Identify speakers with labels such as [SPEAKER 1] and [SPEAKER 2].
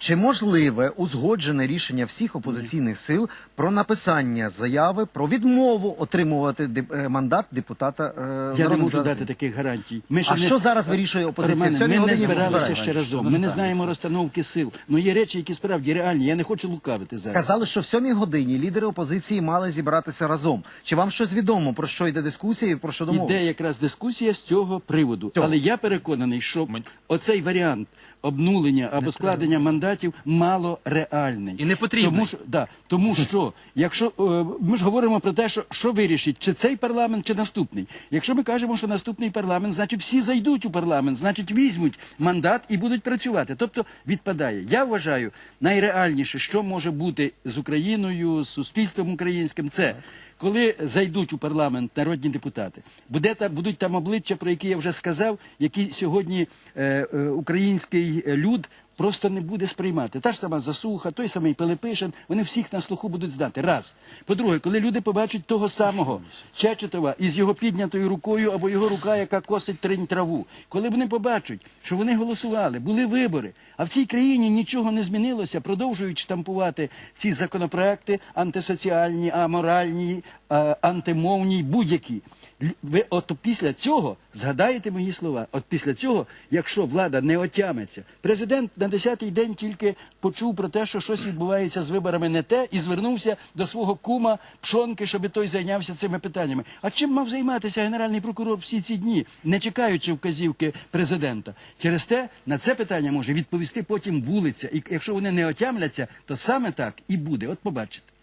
[SPEAKER 1] Чи можливе узгоджене рішення всіх опозиційних сил про написання заяви про відмову отримувати деп- е, мандат депутата е,
[SPEAKER 2] Я не можу дати таких гарантій. Ми
[SPEAKER 1] А що зараз вирішує опозиція?
[SPEAKER 2] Романе, ми не
[SPEAKER 1] годині
[SPEAKER 2] збиралися ще разом. Ми не знаємо розстановки сил. Ну є речі, які справді реальні. Я не хочу лукавити зараз.
[SPEAKER 1] Казали, що в сьомій годині лідери опозиції мали зібратися разом. Чи вам щось відомо про що йде дискусія і про що
[SPEAKER 2] Іде якраз дискусія з цього приводу.
[SPEAKER 1] Цього.
[SPEAKER 2] Але я переконаний, що оцей варіант обнулення або складення мандатів мало реальний.
[SPEAKER 3] І не потрібний.
[SPEAKER 2] Тому що, да, тому що якщо е, ми ж говоримо про те, що, що вирішить, чи цей парламент, чи наступний. Якщо ми кажемо, що наступний парламент, значить всі зайдуть у парламент, значить візьмуть мандат і будуть працювати. Тобто відпадає. Я вважаю, найреальніше, що може бути з Україною, з суспільством українським, це коли зайдуть у парламент народні депутати, буде та будуть там обличчя, про які я вже сказав, які сьогодні е, е, український люд. Просто не буде сприймати. Та ж сама засуха, той самий Пилипишин, вони всіх на слуху будуть здати. Раз. По-друге, коли люди побачать того самого Чечетова із його піднятою рукою або його рука, яка косить тринь траву, коли вони побачать, що вони голосували, були вибори, а в цій країні нічого не змінилося, продовжують штампувати ці законопроекти антисоціальні, аморальні, е, антимовні, будь-які. Ви от після цього згадаєте мої слова. От після цього, якщо влада не отямиться, президент на 10-й день тільки почув про те, що щось відбувається з виборами не те, і звернувся до свого кума Пшонки, щоб той зайнявся цими питаннями. А чим мав займатися генеральний прокурор всі ці дні, не чекаючи вказівки президента? Через те на це питання може відповісти потім вулиця. І якщо вони не отямляться, то саме так і буде. От побачите.